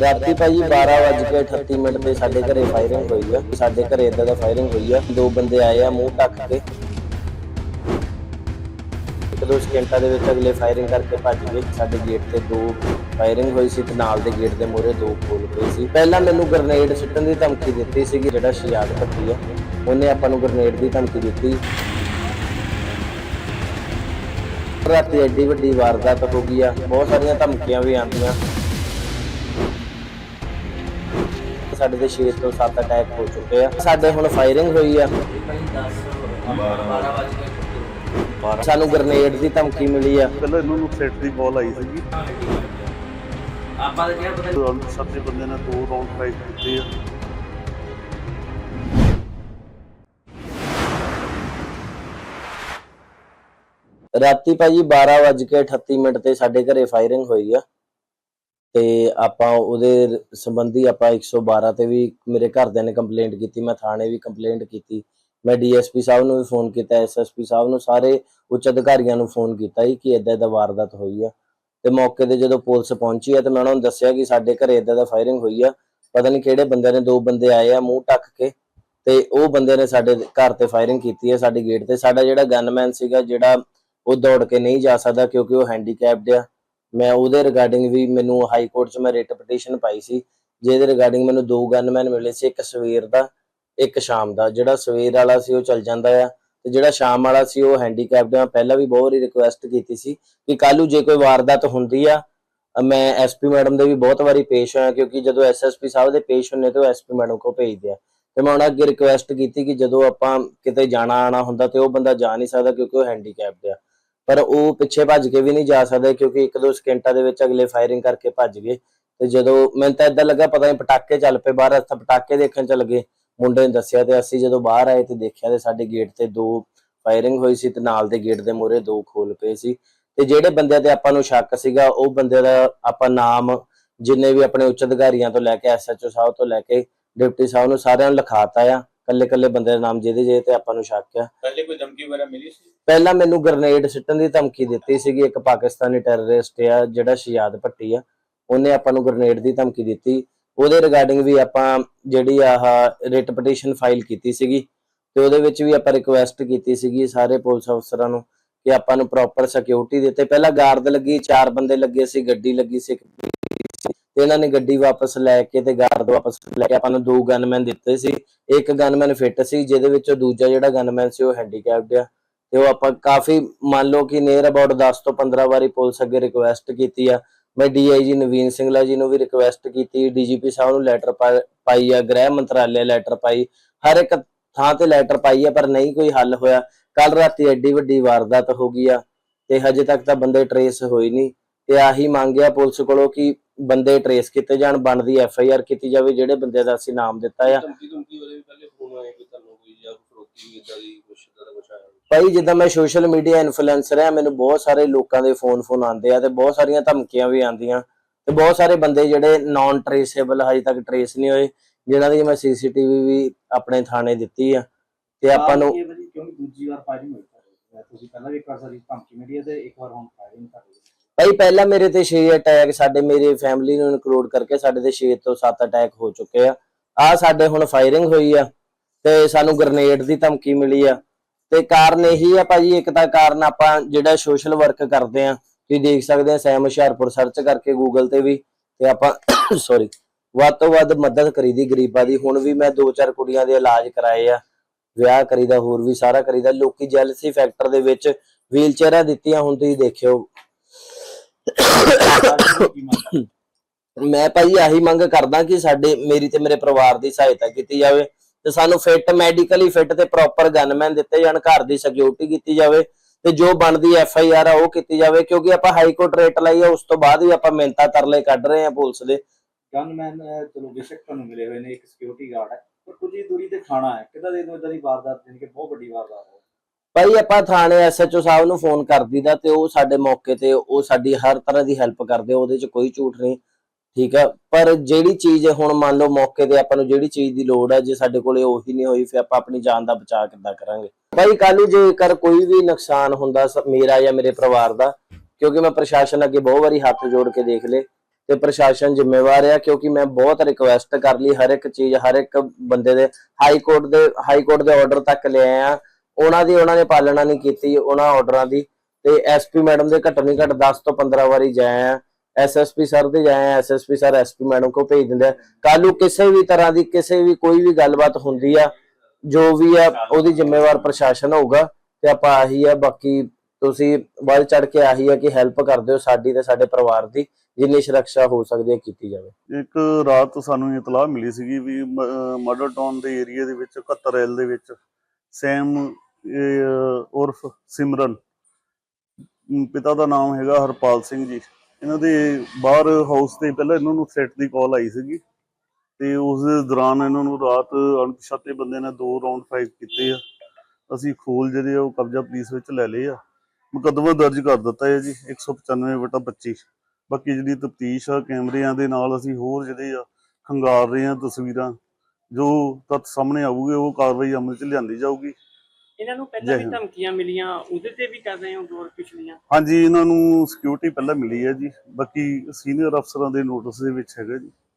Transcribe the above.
ਰਾਤੀ ਭਾਜੀ 12:38 ਮਿੰਟ ਤੇ ਸਾਡੇ ਘਰੇ ਫਾਇਰਿੰਗ ਹੋਈ ਆ। ਸਾਡੇ ਘਰੇ ਇਦਾਂ ਦਾ ਫਾਇਰਿੰਗ ਹੋਈ ਆ। ਦੋ ਬੰਦੇ ਆਏ ਆ ਮੂੰਹ ਢੱਕ ਕੇ। ਇੱਕ ਦੋ ਸਕਿੰਟਾਂ ਦੇ ਵਿੱਚ ਅਗਲੇ ਫਾਇਰਿੰਗ ਕਰਕੇ ਭੱਜ ਗਏ। ਸਾਡੇ ਗੇਟ ਤੇ ਦੋ ਫਾਇਰਿੰਗ ਹੋਈ ਸੀ ਤੇ ਨਾਲ ਦੇ ਗੇਟ ਦੇ ਮੂਹਰੇ ਦੋ ਖੋਲ ਪਏ ਸੀ। ਪਹਿਲਾਂ ਮੈਨੂੰ ਗ੍ਰਨੇਡ ਸੁੱਟਣ ਦੀ ਧਮਕੀ ਦਿੱਤੀ ਸੀਗੀ, ਜਿਹੜਾ ਸ਼ਿਆਦ ਭੱਟੀ ਆ। ਉਹਨੇ ਆਪਾਂ ਨੂੰ ਗ੍ਰਨੇਡ ਦੀ ਧਮਕੀ ਦਿੱਤੀ। ਰਾਤੀ ਐਡੀ ਵੱਡੀ ਵਾਰਦਾਤ ਹੋ ਗਈ ਆ। ਬਹੁਤ ਸਾਰੀਆਂ ਧਮਕੀਆਂ ਵੀ ਆਉਂਦੀਆਂ। ਸਾਡੇ ਦੇ 6 ਤੋਂ 7 ਅਟੈਕ ਹੋ ਚੁੱਕੇ ਆ। ਸਾਡੇ ਹੁਣ ਫਾਇਰਿੰਗ ਹੋਈ ਆ। ਸਾਨੂੰ ਗ੍ਰਨੇਡ ਦੀ ਧਮਕੀ ਮਿਲੀ ਆ। ਪਹਿਲਾਂ ਇਹਨਾਂ ਨੂੰ ਥ੍ਰੈਟ ਦੀ ਕਾਲ ਆਈ ਸੀਗੀ ਆਪਾਂ ਤਾਂ ਕਿਹਾ ਪਤਾ ਰਾਉਂਡ ਸੱਤੇ ਬੰਦੇ ਨੇ ਦੋ ਰਾਉਂਡ ਫਾਈਟ ਕੀਤੇ ਆ। ਰਾਤੀ ਭਾਜੀ 12:38 ਮਿੰਟ ਤੇ ਸਾਡੇ ਘਰੇ ਫਾਇਰਿੰਗ ਹੋਈ ਆ। ਤੇ ਆਪਾਂ ਉਹਦੇ ਸੰਬੰਧੀ ਆਪਾਂ 112 ਤੇ ਵੀ ਮੇਰੇ ਘਰਦਿਆਂ ਨੇ ਕੰਪਲੇਂਟ ਕੀਤੀ, ਮੈਂ ਥਾਣੇ ਵੀ ਕੰਪਲੇਂਟ ਕੀਤੀ। ਮੈਂ ਡੀਐਸਪੀ ਸਾਹਿਬ ਨੂੰ ਵੀ ਫੋਨ ਕੀਤਾ, ਐਸਐਸਪੀ ਸਾਹਿਬ ਨੂੰ, ਸਾਰੇ ਉੱਚ ਅਧਿਕਾਰੀਆਂ ਨੂੰ ਫੋਨ ਕੀਤਾ ਕਿ ਇਦਾਂ ਦਾ ਵਾਰਦਾਤ ਹੋਈ ਆ। ਤੇ ਮੌਕੇ ਤੇ ਜਦੋਂ ਪੁਲਿਸ ਪਹੁੰਚੀ ਆ ਤੇ ਮੈਂ ਉਹਨਾਂ ਨੂੰ ਦੱਸਿਆ ਕਿ ਸਾਡੇ ਘਰੇ ਇਦਾਂ ਦਾ ਫਾਇਰਿੰਗ ਹੋਈ ਆ। ਪਤਾ ਨਹੀਂ ਕਿਹੜੇ ਬੰਦੇ ਨੇ ਦੋ ਬੰਦੇ ਆਏ ਆ ਮੂੰਹ ਢੱਕ ਕੇ ਤੇ ਉਹ ਬੰਦੇ ਨੇ ਸਾਡੇ ਘਰ ਤੇ ਫਾਇਰਿੰਗ ਕੀਤੀ ਹੈ ਸਾਡੇ ਗੇਟ ਤੇ। ਸਾਡਾ ਜਿਹੜਾ ਗਨਮੈਨ ਸੀਗਾ, ਜਿਹੜਾ ਉਹ ਦੌੜ ਕੇ ਨਹੀਂ ਜਾ ਸਕਦਾ ਕਿਉਂਕਿ ਉਹ ਹੈਂਡੀਕੈਪਡ ਆ। ਮੈਂ ਉਹਦੇ ਰਿਗਾਰਡਿੰਗ ਵੀ ਮੈਨੂੰ ਹਾਈ ਕੋਰਟ 'ਚ ਮੈਂ ਰਿਟ ਪਟੀਸ਼ਨ ਪਾਈ ਸੀ, ਜਿਹਦੇ ਰਿਗਾਰਡਿੰਗ ਮੈਨੂੰ ਦੋ ਗਨਮੈਨ ਮਿਲੇ ਸੀ, ਇੱਕ ਸਵੇਰ ਦਾ, ਇੱਕ ਸ਼ਾਮ ਦਾ। ਜਿਹੜਾ ਸਵੇਰ ਵਾਲਾ ਸੀ ਉਹ ਚੱਲ ਜਾਂਦਾ ਆ, ਤੇ ਜਿਹੜਾ ਸ਼ਾਮ ਵਾਲਾ ਸੀ ਉਹ ਹੈਂਡੀਕੈਪਡ ਆ। ਪਹਿਲਾਂ ਵੀ ਬਹੁਤ ਵਾਰੀ ਰਿਕੁਐਸਟ ਕੀਤੀ ਸੀ ਕਿ ਕੱਲ੍ਹ ਜੇ ਕੋਈ ਵਾਰਦਾਤ ਹੁੰਦੀ ਆ ਅ ਮੈਂ ਐਸਪੀ ਮੈਡਮ ਦੇ ਵੀ ਬਹੁਤ ਵਾਰੀ ਪੇਸ਼ ਹੋਇਆ, ਕਿਉਂਕਿ ਜਦੋਂ ਐਸਐਸਪੀ ਸਾਹਿਬ ਦੇ ਪੇਸ਼ ਹੁੰਨੇ ਤੇ ਉਹ ਐਸਪੀ ਮੈਡਮ ਕੋ ਭੇਜਦੇ ਆ। ਤੇ ਮੈਂ ਉਹਨਾਂ ਅੱਗੇ ਰਿਕੁਐਸਟ ਕੀਤੀ ਕਿ ਜਦੋਂ ਆਪਾਂ ਕਿਤੇ ਜਾਣਾ ਆਣਾ ਹੁੰਦਾ ਤੇ ਉਹ ਬੰਦਾ ਜਾ ਨਹੀਂ ਸਕਦਾ ਕਿਉਂਕਿ ਉਹ ਹੈਂਡੀਕੈਪਡ ਆ। ਪਰ ਉਹ ਪਿੱਛੇ ਭੱਜ ਕੇ ਵੀ ਨਹੀਂ ਜਾ ਸਕਦੇ ਕਿਉਂਕਿ ਇੱਕ ਦੋ ਸਕਿੰਟਾਂ ਦੇ ਵਿੱਚ ਅਗਲੇ ਫਾਇਰਿੰਗ ਕਰਕੇ ਭੱਜ ਗਏ। ਤੇ ਜਦੋਂ ਮੈਨੂੰ ਤਾਂ ਇਦਾਂ ਲੱਗਾ, ਪਤਾ ਨਹੀਂ ਪਟਾਕੇ ਚੱਲ ਪਏ ਬਾਹਰ, ਅਸੀਂ ਪਟਾਕੇ ਦੇਖਣ ਚੱਲ ਗਏ। ਮੁੰਡੇ ਨੇ ਦੱਸਿਆ ਤੇ ਅਸੀਂ ਜਦੋਂ ਬਾਹਰ ਆਏ ਤੇ ਦੇਖਿਆ ਤੇ ਸਾਡੇ ਗੇਟ ਤੇ ਦੋ ਫਾਇਰਿੰਗ ਹੋਈ ਸੀ ਤੇ ਨਾਲ ਦੇ ਗੇਟ ਦੇ ਮੂਹਰੇ ਦੋ ਖੋਲ ਪਏ ਸੀ। ਤੇ ਜਿਹੜੇ ਬੰਦਿਆਂ ਤੇ ਆਪਾਂ ਨੂੰ ਸ਼ੱਕ ਸੀਗਾ, ਉਹ ਬੰਦੇ ਦਾ ਆਪਾਂ ਨਾਮ, ਜਿੰਨੇ ਵੀ ਆਪਣੇ ਉੱਚ ਅਧਿਕਾਰੀਆਂ ਤੋਂ ਲੈ ਕੇ ਐਸਐਚਓ ਸਾਹਿਬ ਤੋਂ ਲੈ ਕੇ ਡਿਪਟੀ ਸਾਹਿਬ ਨੂੰ ਸਾਰਿਆਂ ਨੂੰ ਲਿਖਾਤਾ ਆ। ਕੱਲੇ ਕੱਲੇ ਬੰਦੇ ਦਾ ਨਾਮ ਜਿਹਦੇ ਜਿਹਦੇ ਤੇ ਆਪਾਂ ਨੂੰ ਸ਼ੱਕ ਆ। ਪਹਿਲੇ ਕੋਈ ਧਮਕੀ ਵਗੈਰਾ ਮਿਲੀ ਸੀ? ਪਹਿਲਾਂ ਮੈਨੂੰ ਗ੍ਰਨੇਡ ਸਿੱਟਣ ਦੀ ਧਮਕੀ ਦਿੱਤੀ ਸੀਗੀ ਇੱਕ ਪਾਕਿਸਤਾਨੀ ਟੈਰਰਿਸਟ ਆ ਜਿਹੜਾ ਸ਼ਿਆਦ ਭੱਟੀ ਆ। ਉਹਨੇ ਆਪਾਂ ਨੂੰ ਗ੍ਰਨੇਡ ਦੀ ਧਮਕੀ ਦਿੱਤੀ। ਉਹਦੇ ਰਿਗਾਰਡਿੰਗ ਵੀ ਆਪਾਂ ਜਿਹੜੀ ਆਹ ਰਿਟ ਪਟੀਸ਼ਨ ਫਾਈਲ ਕੀਤੀ ਸੀਗੀ ਤੇ ਉਹਦੇ ਵਿੱਚ ਵੀ ਆਪਾਂ ਰਿਕੁਐਸਟ ਕੀਤੀ ਸੀਗੀ ਸਾਰੇ ਪੁਲਿਸ ਅਫਸਰਾਂ ਨੂੰ ਕਿ ਆਪਾਂ ਨੂੰ ਪ੍ਰੋਪਰ ਸਿਕਿਉਰਿਟੀ ਦਿੱਤੇ। ਪਹਿਲਾਂ ਗਾਰਡ ਲੱਗੀ ਚਾਰ ਬੰਦੇ ਲੱਗੇ ਸੀ ਗੱਡੀ ਲੱਗੀ ਸੀ ਇੱਕ ਤੇ ਇਹਨਾਂ ਨੇ ਗੱਡੀ ਵਾਪਸ ਲੈ ਕੇ ਤੇ ਗਾਰਡ ਵਾਪਸ ਲੈ ਕੇ ਆਪਾਂ ਨੂੰ ਦੋ ਗਨਮੈਨ ਦਿੱਤੇ ਸੀ। ਇੱਕ ਗਨਮੈਨ ਫਿੱਟ ਸੀ, ਜਿਹਦੇ ਵਿੱਚੋਂ ਦੂਜਾ ਜਿਹੜਾ ਗਨਮੈਨ ਸੀ ਉਹ ਹੈਂਡੀਕੈਪਡ ਆ। ਤੇ ਉਹ ਆਪਾਂ ਕਾਫੀ ਮੰਨ ਲਓ ਕਿ ਨੀਅਰ ਅਬਾਊਟ 10 ਤੋਂ 15 ਵਾਰੀ ਪੁਲਿਸ ਅੱਗੇ ਰਿਕੁਐਸਟ ਕੀਤੀ ਆ। ਮੈਂ ਡੀਆਈਜੀ ਨਵੀਨ ਸਿੰਘਲਾ ਜੀ ਨੂੰ ਵੀ ਰਿਕੁਐਸਟ ਕੀਤੀ ਡੀਜੀਪੀ ਸਾਹਿਬ ਨੂੰ ਲੈਟਰ ਪਾਈ ਆ, ਗ੍ਰਹਿ ਮੰਤਰਾਲੇ ਲੈਟਰ ਪਾਈ। ਹਰ ਇੱਕ ਥਾਂ ਤੇ ਲੈਟਰ ਪਾਈ ਆ, ਪਰ ਨਹੀਂ ਕੋਈ ਹੱਲ ਹੋਇਆ। ਕੱਲ ਰਾਤੀ ਐਡੀ ਵੱਡੀ ਵਾਰਦਾਤ ਹੋ ਗਈ ਆ ਤੇ ਹਜੇ ਤੱਕ ਤਾਂ ਬੰਦੇ ਟਰੇਸ ਹੋਈ ਨਹੀਂ। ਤੇ ਆਹੀ ਮੰਗਿਆ ਪੁਲਿਸ ਕੋਲੋਂ ਕਿ ਬੰਦੇ ਟਰੇਸ ਕੀਤੇ ਜਾਣ ਬਣਦੀ ਐਫ ਆਈ ਆਰ ਕੀਤੀ ਜਾਵੇ ਜਿਹੜੇ ਬੰਦੇ ਦਾ ਅਸੀਂ ਨਾਮ ਦਿੱਤਾ ਆ। ਧਮਕੀ ਧਮਕੀ ਉਹਦੇ ਵੀ ਪਹਿਲੇ ਫੋਨ ਆਏ ਕੋਈ ਤੁਹਾਨੂੰ ਕੋਈ ਜਾਂ ਫਰੋਤੀ ਇਦਾਂ ਦੀ ਕੁਛ ਇਦਾਂ ਦਾ ਕੁਛ ਆਇਆ। ਹੋਵੇ। ਭਾਈ ਜਿੱਦਾਂ ਮੈਂ ਸੋਸ਼ਲ ਮੀਡੀਆ ਇਨਫਲੂਐਂਸਰ ਆ ਮੈਨੂੰ ਬਹੁਤ ਸਾਰੇ ਲੋਕਾਂ ਦੇ ਫੋਨ ਫੋਨ ਆਉਂਦੇ ਆ ਤੇ ਬਹੁਤ ਸਾਰੀਆਂ ਧਮਕੀਆਂ ਵੀ ਆਉਂਦੀਆਂ। ਤੇ ਬਹੁਤ ਸਾਰੇ ਬੰਦੇ ਜਿਹੜੇ ਨਾਨ ਟਰੇਸੇਬਲ ਹਜੇ ਤੱਕ ਟਰੇਸ ਨਹੀਂ ਹੋਏ ਜਿਨ੍ਹਾਂ ਦੀ ਮੈਂ ਸੀਸੀਟੀਵੀ ਵੀ ਆਪਣੇ ਥਾਣੇ ਦਿੱਤੀ ਆ। ਤੇ ਆਪਾਂ ਨੂੰ ਕਿਉਂਕਿ ਦੂਜੀ ਵਾਰ ਫਾਇਰਿੰਗ ਹੋਈ ਤੁਸੀਂ ਪਹਿਲਾਂ ਵੀ ਇੱਕ ਵਾਰ ਸਾਡੀ ਧਮਕੀ ਹੈ ਤੇ ਇੱਕ ਵਾਰ ਹੁਣ ਫਾਇਰਿੰਗ ਤੁਹਾਡੇ ਭਾਈ, ਪਹਿਲਾਂ ਮੇਰੇ ਤੇ 6 ਅਟੈਕ ਸਾਡੇ ਮੇਰੇ ਫੈਮਿਲੀ ਨੂੰ ਇਨਕਲੂਡ ਕਰਕੇ ਸਾਡੇ ਤੇ 6 ਤੋਂ 7 ਅਟੈਕ ਹੋ ਚੁੱਕੇ ਆ। ਆ ਸਾਡੇ ਹੁਣ ਫਾਇਰਿੰਗ ਹੋਈ ਆ ਤੇ ਸਾਨੂੰ ਗ੍ਰਨੇਡ ਦੀ ਧਮਕੀ ਮਿਲੀ ਆ। ਤੇ ਕਾਰਨ ਇਹੀ ਆ ਭਾਜੀ ਇੱਕ ਤਾਂ ਕਾਰਨ ਆਪਾਂ ਜਿਹੜਾ ਸੋਸ਼ਲ ਵਰਕ ਕਰਦੇ ਆ, ਤੁਸੀਂ ਦੇਖ ਸਕਦੇ ਆ ਸੈਮ ਹੁਸ਼ਿਆਰਪੁਰ ਸਰਚ ਕਰਕੇ ਗੂਗਲ ਤੇ ਵੀ, ਤੇ ਆਪਾਂ ਸੌਰੀ ਵੱਧ ਤੋਂ ਵੱਧ ਮਦਦ ਕਰੀਦੀ ਗਰੀਬਾਂ ਦੀ। ਹੁਣ ਵੀ ਮੈਂ ਦੋ ਚਾਰ ਕੁੜੀਆਂ ਦੇ ਇਲਾਜ ਕਰਾਏ ਆ, ਵਿਆਹ ਕਰੀਦਾ, ਹੋਰ ਵੀ ਸਾਰਾ ਕਰੀਦਾ। ਲੋਕੀ ਜੈਲਸੀ ਫੈਕਟਰ ਦੇ ਵਿੱਚ ਵੀਲਚੇਅਰਾਂ ਦਿੱਤੀਆਂ, ਹੁਣ ਤੁਸੀਂ ਦੇਖਿਓ। ਮੈਂ ਭਾਈ ਆਹੀ ਮੰਗ ਕਰਦਾ ਕਿ ਸਾਡੇ, ਮੇਰੀ ਤੇ ਮੇਰੇ ਪਰਿਵਾਰ ਦੀ ਸਹਾਇਤਾ ਕੀਤੀ ਜਾਵੇ ਤੇ ਸਾਨੂੰ ਫਿੱਟ ਮੈਡੀਕਲੀ ਫਿੱਟ ਤੇ ਪ੍ਰੋਪਰ ਗਨਮੈਨ ਦਿੱਤੇ ਜਾਣ, ਘਰ ਦੀ ਸਿਕਿਉਰਿਟੀ ਕੀਤੀ ਜਾਵੇ ਤੇ ਜੋ ਬਣਦੀ ਐਫ ਆਈ ਆਰ ਆ ਉਹ ਕੀਤੀ ਜਾਵੇ ਕਿਉਂਕਿ ਆਪਾਂ ਹਾਈ ਕੋਰਟ ਰੇਟ ਲਈ ਆ, ਉਸ ਤੋਂ ਬਾਅਦ ਵੀ ਆਪਾਂ ਮਿਹਨਤਾਂ ਤਰਲੇ ਕੱਢ ਰਹੇ ਆ ਪੁਲਿਸ ਦੇ। ਗਨਮੈਨ ਚਲੋ ਬੇਸ਼ੱਕ ਤੁਹਾਨੂੰ ਮਿਲੇ ਹੋਏ ਨੇ, ਇੱਕ ਸਿਕਿਉਰਿਟੀ ਗਾਰਡ ਹੈ, ਪਰ ਕੁਝ ਹੀ ਦੂਰੀ ਤੇ ਖਾਣਾ ਹੈ। ਕਿਦਾਂ ਦੇ ਦੋ ਇਦਾਂ ਦੀ ਵਾਰਦਾਤ, ਜਾਣੀ ਕਿ ਬਹੁਤ ਵੱਡੀ ਵਾਰਦਾਤ ਹੈ। ਭਾਈ ਆਪਾਂ ਥਾਣੇ ਐਸਐਚਓ ਸਾਹਿਬ ਨੂੰ ਫੋਨ ਕਰ ਦੀਦਾ ਤੇ ਉਹ ਸਾਡੇ ਮੌਕੇ ਤੇ ਉਹ ਸਾਡੀ ਹਰ ਤਰ੍ਹਾਂ ਦੀ ਹੈਲਪ ਕਰਦੇ, ਉਹਦੇ 'ਚ ਕੋਈ ਝੂਠ ਨਹੀਂ, ਠੀਕ ਆ? ਪਰ ਜਿਹੜੀ ਚੀਜ਼ ਹੁਣ ਮੰਨ ਲਓ ਮੌਕੇ ਤੇ ਆਪਾਂ ਨੂੰ ਜਿਹੜੀ ਚੀਜ਼ ਦੀ ਲੋੜ ਹੈ ਜੇ ਸਾਡੇ ਕੋਲੇ ਉਹੀ ਨਹੀਂ ਹੋਈ, ਫਿਰ ਆਪਾਂ ਆਪਣੀ ਜਾਨ ਦਾ ਬਚਾਅ ਕਿੱਦਾਂ ਕਰਾਂਗੇ? ਭਾਈ ਕੱਲ ਜੇਕਰ ਕੋਈ ਵੀ ਨੁਕਸਾਨ ਹੁੰਦਾ ਮੇਰਾ ਜਾਂ ਮੇਰੇ ਪਰਿਵਾਰ ਦਾ, ਕਿਉਂਕਿ ਮੈਂ ਪ੍ਰਸ਼ਾਸਨ ਅੱਗੇ ਬਹੁਤ ਵਾਰੀ ਹੱਥ ਜੋੜ ਕੇ ਦੇਖ ਲਏ, ਤੇ ਪ੍ਰਸ਼ਾਸਨ ਜ਼ਿੰਮੇਵਾਰ ਆ, ਕਿਉਂਕਿ ਮੈਂ ਬਹੁਤ ਰਿਕੁਐਸਟ ਕਰ ਲਈ ਹਰ ਇੱਕ ਚੀਜ਼, ਹਰ ਇੱਕ ਬੰਦੇ ਦੇ, ਹਾਈ ਕੋਰਟ ਦੇ, ਹਾਈ ਕੋਰਟ ਦੇ ਆਰਡਰ ਤੱਕ ਲਿਆਏ ਆ ਉਹਨਾਂ ਦੀ, ਉਹਨਾਂ ਨੇ ਪਾਲਣਾ ਨਹੀਂ ਕੀਤੀ, ਉਹਨਾਂ ਆਰਡਰਾਂ ਦੀ। ਤੇ ਐਸਪੀ ਮੈਡਮ ਦੇ ਘੱਟੋ ਨਹੀਂ ਘੱਟ 10 ਤੋਂ 15 ਵਾਰੀ ਜਾਏ ਆ। ਐਸਐਸਪੀ ਸਰ ਦੇ ਜਾਏ ਐਸਐਸਪੀ ਸਰ ਐਸਪੀ ਮੈਡਮ ਕੋ ਭੇਜ ਦਿੰਦੇ ਕੱਲ ਨੂੰ ਕਿਸੇ ਵੀ ਤਰ੍ਹਾਂ ਦੀ, ਕਿਸੇ ਵੀ ਕੋਈ ਵੀ ਗੱਲਬਾਤ ਹੁੰਦੀ ਆ, ਜੋ ਵੀ ਆ, ਉਹਦੀ ਜ਼ਿੰਮੇਵਾਰ ਪ੍ਰਸ਼ਾਸਨ ਹੋਊਗਾ। ਤੇ ਆਪਾਂ ਆਹੀ ਆ, ਬਾਕੀ ਤੁਸੀਂ ਵੱਲ ਚੜ ਕੇ ਆਹੀ ਆ ਕਿ ਹੈਲਪ ਕਰ ਦਿਓ ਸਾਡੀ ਤੇ ਸਾਡੇ ਪਰਿਵਾਰ ਦੀ, ਜਿੰਨੀ ਸੁਰੱਖਿਆ ਹੋ ਸਕਦੀ ਹੈ ਕੀਤੀ ਜਾਵੇ। ਇੱਕ ਰਾਤ ਸਾਨੂੰ ਇਤਲਾਹ ਮਿਲੀ ਸੀਗੀ ਵੀ ਮਡਰ ਟਾਊਨ ਦੇ ਏਰੀਆ ਦੇ ਵਿੱਚ 71 ਰੈਲ ਦੇ ਵਿੱਚ, ਸੈਮ ਉਰਫ ਸਿਮਰਨ। ਪਿਤਾ ਦਾ ਨਾਮ ਹੈਗਾ ਹਰਪਾਲ ਸਿੰਘ ਜੀ। ਇਹਨਾਂ ਦੇ ਬਾਹਰ ਹਾਊਸ ਤੇ ਪਹਿਲਾਂ ਇਹਨਾਂ ਨੂੰ ਥ੍ਰੈਟ ਦੀ ਕਾਲ ਆਈ ਸੀਗੀ। ਤੇ ਉਸ ਦੌਰਾਨ ਇਹਨਾਂ ਨੂੰ ਰਾਤ ਅਣਪਛਾਤੇ ਬੰਦੇ ਨੇ ਦੋ ਰਾਉਂਡ ਫਾਇਰ ਕੀਤੇ ਆ। ਅਸੀਂ ਖੋਲ ਜਿਹੜੇ ਆ ਉਹ ਕਬਜ਼ਾ ਪੁਲਿਸ ਵਿੱਚ ਲੈ ਲਏ ਆ। ਮੁਕੱਦਮਾ ਦਰਜ ਕਰ ਦਿੱਤਾ ਹੈ ਜੀ 195 ਵਟਾ 25 ਬਾਕੀ ਜਿਹੜੀ ਤਫਤੀਸ਼ ਆ, ਕੈਮਰਿਆਂ ਦੇ ਨਾਲ ਅਸੀਂ ਹੋਰ ਜਿਹੜੇ ਆ, ਖੰਗਾਰ ਰਹੇ ਆ ਤਸਵੀਰਾਂ। ਜੋ ਤੱਥ ਸਾਹਮਣੇ ਆਊਗੇ, ਉਹ ਕਾਰਵਾਈ ਅਮਲ 'ਚ ਲਿਆਂਦੀ ਜਾਊਗੀ। ਇਹਨਾਂ ਨੂੰ ਪਹਿਲਾਂ ਵੀ। ਧਮਕੀਆਂ ਮਿਲੀਆਂ ਉਹਦੇ ਤੇ ਵੀ ਕਰ ਰਹੇ ਹੋ ਦੌਰ ਪਿਛਲੀਆਂ ਹਾਂਜੀ ਇਹਨਾਂ ਨੂੰ ਸਿਕਿਉਰਿਟੀ ਪਹਿਲਾਂ ਮਿਲੀ ਹੈ ਜੀ। ਬਾਕੀ ਸੀਨੀਅਰ ਅਫਸਰਾਂ ਦੇ ਨੋਟਿਸ ਦੇ ਵਿੱਚ ਹੈਗਾ ਜੀ।